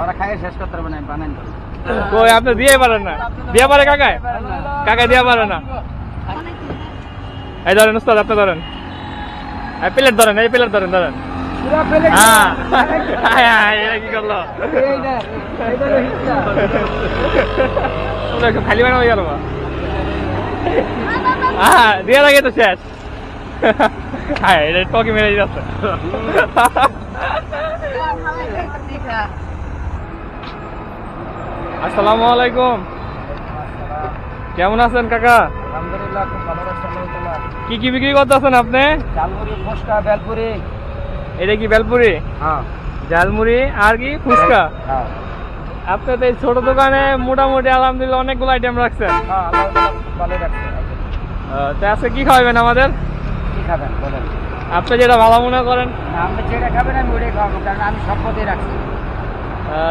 ওরা খাইয়ে শেষ করতে পারবে না বানাই কই আপনি দিয়ে পারেন না? দিয়ে পারে কাকায়? কাকায় দিয়ে পারে না। এই ধরেন উস্তাদ আপনি ধরেন। এই প্লেট ধরেন এই প্লেট ধরেন ধরেন। হ্যাঁ। হায়, হায়, এটা কি করল? খালি বানা হয়ে গেল হ্যাঁ দিয়ে লাগে তো শেষ। হ্যাঁ এটা টকি মেরে যাচ্ছে আসসালামু আলাইকুম। কেমন আছেন কাকা? আলহামদুলিল্লাহ খুব ভালো কি কি বিক্রি করতেছেন আপনি? চালমুড়ি ফুচকা বেলপুরি এটা কি বেলপুরি হ্যাঁ। ঝালমুড়ি আর কি ফুচকা? হ্যাঁ। আপনি তো এই ছোট দোকানে মোটামুটি আলহামদুলিল্লাহ অনেকগুলো আইটেম রাখছেন। হ্যাঁ ভালো তো আজকে কি খাওয়াবেন আমাদের? কি খাবেন বলেন। আপনি যেটা ভালো মনে করেন। আপনি যেটা খাবেন আমি ওটাই খাওয়াবো কারণ আমি সব রাখছি।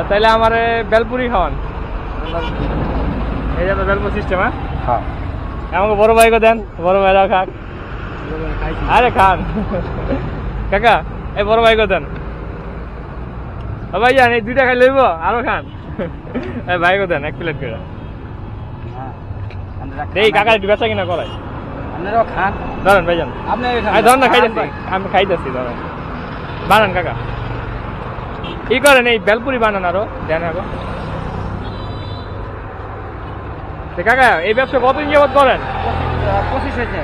তাইলে আমার বেলপুরি খাওয়ান। এই যাবে বেলপুর সিস্টেম হ্যাঁ? হ্যাঁ। আমাকে বড় ভাইকে দেন বড় ভাইরাও খাক। আরে খান। কাকা এই বড় ভাইকে দেন। ভাই জান এই দুইটা খাই লইব আরও খান। এই ভাইকে দেন এক প্লেট করে। হ্যাঁ এই খান। কাকা একটু বেচা কিনা করাই। আপনারাও খান। ধরেন ভাইজান আপনি ধরেন না খাইতেছি। আমি খাইতেছি ধরেন। বানান কাকা। ই করেন এই বেলপুরি বানান আরও দেন আরও। কাকা এই ব্যবসা কতদিন যাবত করেন? পঁচিশ হয়েছে।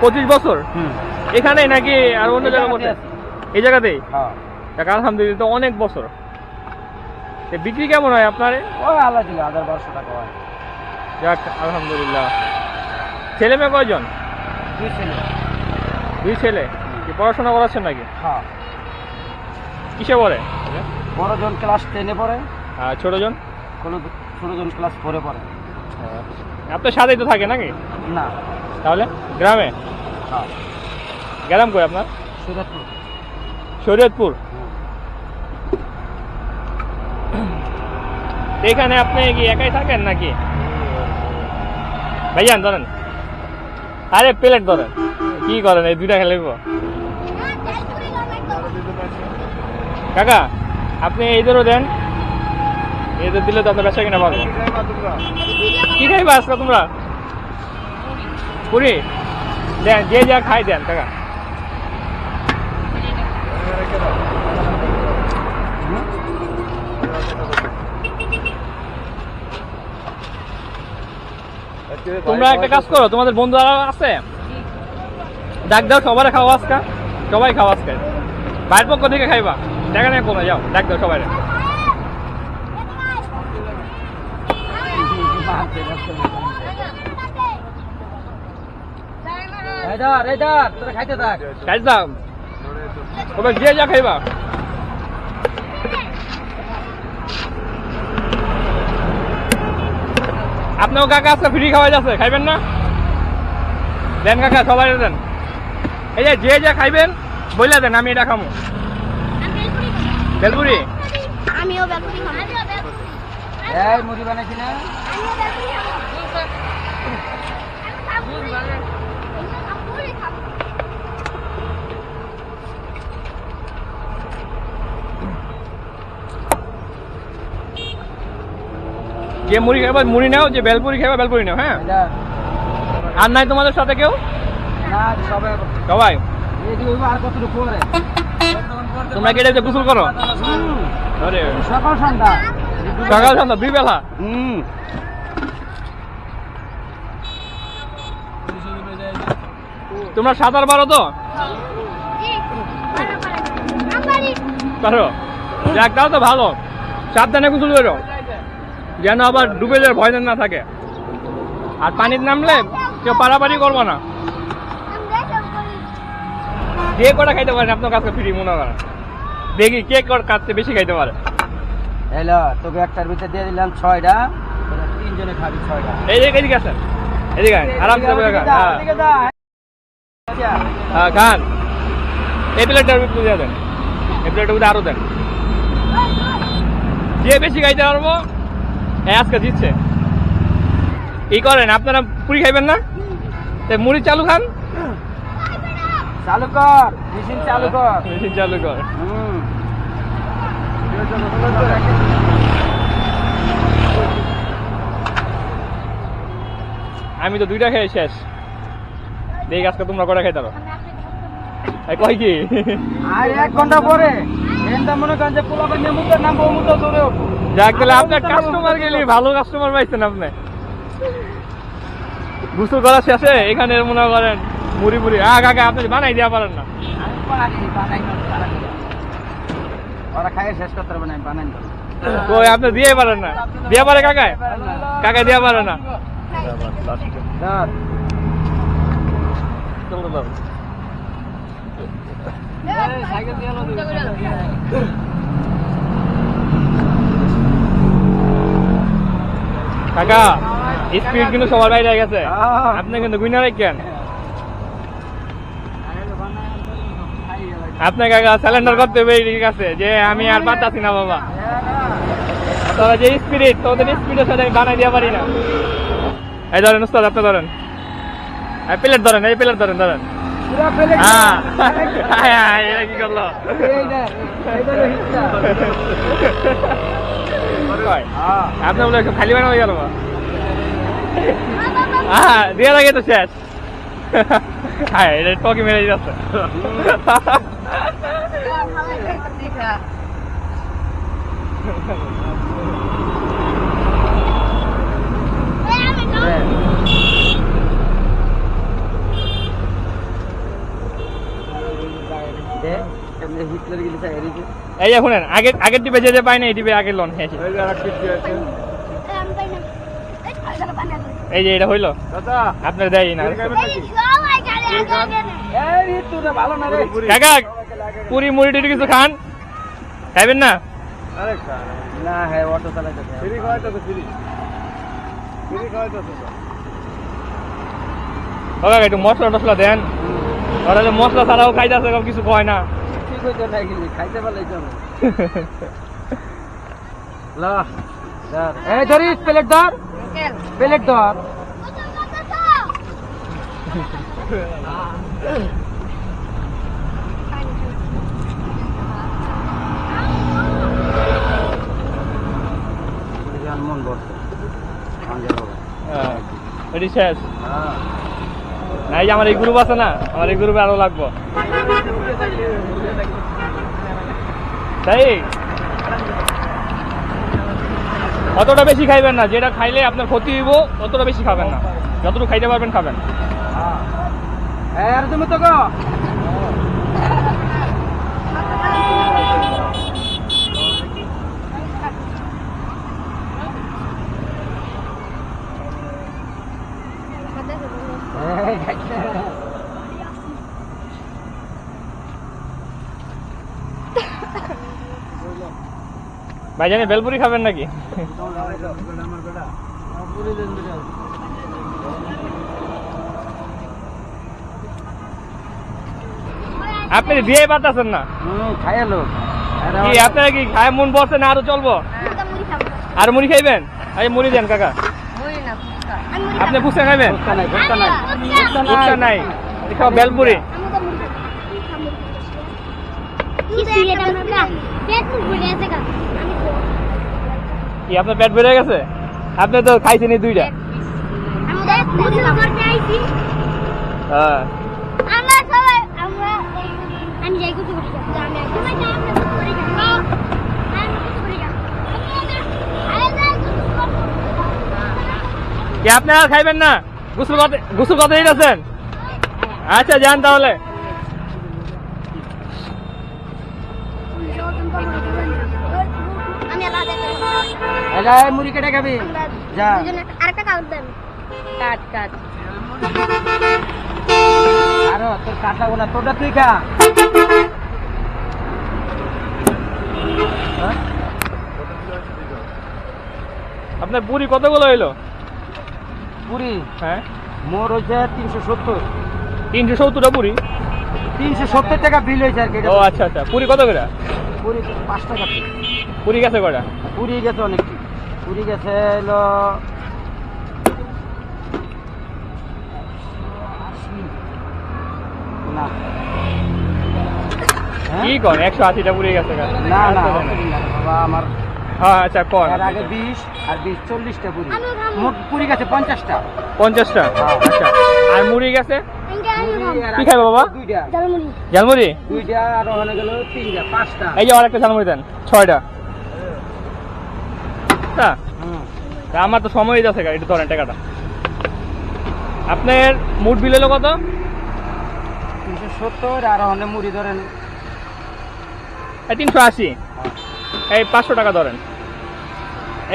পঁচিশ বছর? হুম। এখানে নাকি আর অন্য জায়গায় করতে এই জায়গাতেই? হ্যাঁ। কাকা আলহামদুলিল্লাহ তো অনেক বছর। বিক্রি কেমন হয় আপনার? ওই আল্লাহ দিল হাজার বারোশো টাকা হয়। যাক আলহামদুলিল্লাহ। ছেলে মেয়ে কয়জন? দুই ছেলে। দুই ছেলে? কি পড়াশোনা করাচ্ছেন নাকি? হ্যাঁ। কিসে পড়ে? বড়জন ক্লাস টেনে পড়ে। আর ছোটজন? কোনো ছোটজন ক্লাস ফোরে পড়ে। আপনার সাথেই তো থাকে নাকি? না। তাহলে গ্রামে? হ্যাঁ। গ্রাম কই আপনার? সুরতপুর শরীয়তপুর। এখানে আপনি কি একাই থাকেন নাকি? ভাইজান ধরেন। আরে প্লেট ধরেন। কি করেন? এই দুইটা খেলে কাকা আপনি এই ধরো দেন। তো দিলে তো আপনার বেচা কিনা পাবো কি খাইবা আজকে তোমরা? পুরি? দেন, যে যা খাই দেন কাকা তোমরা একটা কাজ করো, তোমাদের বন্ধুরা আছে? ডাক দাও, সবার খাওয়া আজকা। সবাই খাওয়া আজকে। বাইরের পক্ষ থেকে খাইবা। দেখা নেই কোনো যাও? ডাক দাও সবাই রাইদার রাইদার তোরা খাইতে থাক। খাই দাও তবে যে যা খাইবা। আপনাও কাকা আজকে ফ্রি খাওয়া যাচ্ছে খাইবেন না? দেন কাকা সবাই দেন। এই যে যে যা খাইবেন বললে দেন আমি এটা খামো। বেলপুরি? আমিও বেলপুরি খাব। এই মুড়ি বানাইছি না আমিও বেলপুরি খাব যে মুড়ি খাইবা মুড়ি নাও যে বেলপুরি খাইবা বেলপুরি নাও হ্যাঁ? আর নাই তোমাদের সাথে কেউ? না সবাই। তোমরা কেটে যে গোসল করো? সকাল সন্ধ্যা। সকাল সন্ধ্যা দুই বেলা হুম। তোমরা সাঁতার পারো তো? পারো? যাক তাও তো ভালো। সাবধানে গোসল করো। যেন আবার ডুবে যাওয়ার ভয় যেন না থাকে। আর পানির নামলে কেউ পারাপারি করব না। যে কটা খাইতে পারেন? আপনার কাছে ফ্রি মনে করেন। দেখি কে কর কাছে বেশি খাইতে পারে। এলো তোকে একটার ভিতরে দিয়ে দিলাম ছয়টা। তিনজনে খাবি ছয়টা। এই যে এদিকে আসেন। এদিকে বসে খান হ্যাঁ। হ্যাঁ খান। এই প্লেটটার ভিতরে দিয়ে দেন। এই প্লেটের ভিতরে আরও দেন। যে বেশি খাইতে পারব হ্যাঁ আজকে জিতছে। ই করেন আপনারা পুরি খাইবেন না? মুড়ি চালু খান। আমি তো দুইটা খাই শেষ। দেখ আজকে তোমরা কটা খাই দাও কয় কি? এক ঘণ্টা পরে। যাক তাহলে আপনার কাস্টমার গেলে ভালো কাস্টমার পাইছেন আপনি। গোসল করা শেষে এখানে মনে করেন মুড়ি মুড়ি। আ কাকা আপনি বানাই দেওয়া পারেন না। আমি পারি বানাই না, পারি না। ওরা খাইয়ে শেষ করতে পারবে না আমি বানাই না। কই আপনি দিয়ে পারেন না? দিয়ে পারে কাকায়? কাকা দিয়ে পারে না। কাকা স্পিড কিন্তু সবার বাইরে গেছে। আপনি কিন্তু গুইনা রাখেন আপনি কাকা স্যালেন্ডার করতে হবে ঠিক আছে। যে আমি আর পারতাছি না বাবা। তবে যে স্পিরিট তোদের স্পিডের সাথে আমি বানাই দিয়ে পারি না। এই ধরেন উস্তাদ আপনি ধরেন। এই প্লেট ধরেন এই প্লেট ধরেন ধরেন। হ্যাঁ হায়, হায়, এটা কি করল এই নে, এইটা হলো হিটটা। কয়? হ্যাঁ। আপনি বলে খালি বানাবো গেল হ্যাঁ দিয়ে লাগে তো শেষ হ্যাঁ এটা টকি মেরে যাচ্ছে দে, এমনি হিটলার গেলে চাই এদিকে। এই যে শুনেন আগের আগের টিপে যে যে পাই না এই টিপে আগে লোন হ্যাঁ এই যে এটা হইল? আপনার দেয় না। এই হিটটা ভালো না রে। কাকা পুরি মুড়ি টুড়ি কিছু খান? খাইবেন না? না হ্যাঁ অটো কাকা একটু মশলা টসলা দেন। মশলা ছাড়াও খাইতেছে কিছু কয় না। না গেলি খাইতে পারলে চলে এই ধরিস প্লেট ধর প্লেট ধর মন বসে হ্যাঁ, শেষ। হ্যাঁ। না, এই আমার এই গ্রুপ আছে না, আমার এই গ্রুপে আরও লাগবো। তাই? অতটা বেশি খাইবেন না, যেটা খাইলে আপনার ক্ষতি হইব, অতটা বেশি খাবেন না। যতটুকু খাইতে পারবেন, খাবেন। হ্যাঁ। আর তুমি তো ভাই জানি বেলপুরি খাবেন নাকি? আপনি দিয়ে পারতেছেন না? কি আপনারা কি খায় মন বসে না আরও চলবো? আর মুড়ি খাইবেন? এই মুড়ি দেন কাকা। আপনি ফুচকা খাইবেন? ফুচকা নাই, খাও বেলপুরি। কি আপনার পেট ভরে গেছে? আপনি তো খাইছেন এই দুইটা হ্যাঁ না কি আপনি আর খাইবেন না? গোসল করতে গোসল করতে দিতেছেন আচ্ছা যান তাহলে। এলা, মুড়ি কেটে খাবি? যা। আরেকটা কাউন্ট দেন কাট কাট। আরও তোর কাটা গোলা তোরটা তুই খা। হ্যাঁ? আপনার পুরি কতগুলো হইল? পুরি হ্যাঁ। মোর হচ্ছে তিনশো সত্তর। তিনশো সত্তরটা পুরি তিনশো সত্তর টাকা বিল হয়েছে আর কি ও আচ্ছা আচ্ছা। পুরি কত করে? পুরি পাঁচ টাকা। পুরি গেছে কটা পুরি গেছে অনেক। পুরি গেছে হলো না। হ্যাঁ? কি কর একশো আশিটা পুরি গেছে না না আচ্ছা, বাবা আমার হ্যাঁ আচ্ছা কন? এর আগে বিশ আর বিশ চল্লিশটা পুরি। আমিও মোট পুরি গেছে পঞ্চাশটা। পঞ্চাশটা? আচ্ছা। আর মুড়ি গেছে? কি খাই বাবা? দুইটা। ঝালমুড়ি। ঝালমুড়ি? দুইটা আর ওখানে গেল তিনটা পাঁচটা। এই যে আরেকটা ঝালমুড়ি দেন ছয়টা। হুম। আমার তো সময় যাচ্ছে এটা ধরেন টাকাটা। আপনার মুড বিল এলো কত? তিনশো সত্তর আর ওখানে মুড়ি ধরেন। এই তিনশো আশি। এই পাঁচশো টাকা ধরেন।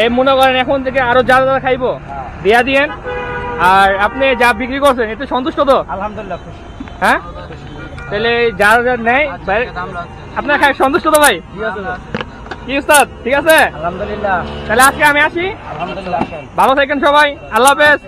এই মনে করেন এখন থেকে আরও যারা যারা খাইবো হ্যাঁ। দেয়া দিয়েন। আর আপনি যা বিক্রি করছেন এতে সন্তুষ্ট তো? আলহামদুলিল্লাহ হ্যাঁ? তাহলে যারা যারা নেয় আপনার সন্তুষ্ট তো ভাই? কি উস্তাদ ঠিক আছে? আলহামদুলিল্লাহ। তাহলে আজকে আমি আসি। আলহামদুলিল্লাহ ভালো থাকেন সবাই আল্লাহ হাফেজ।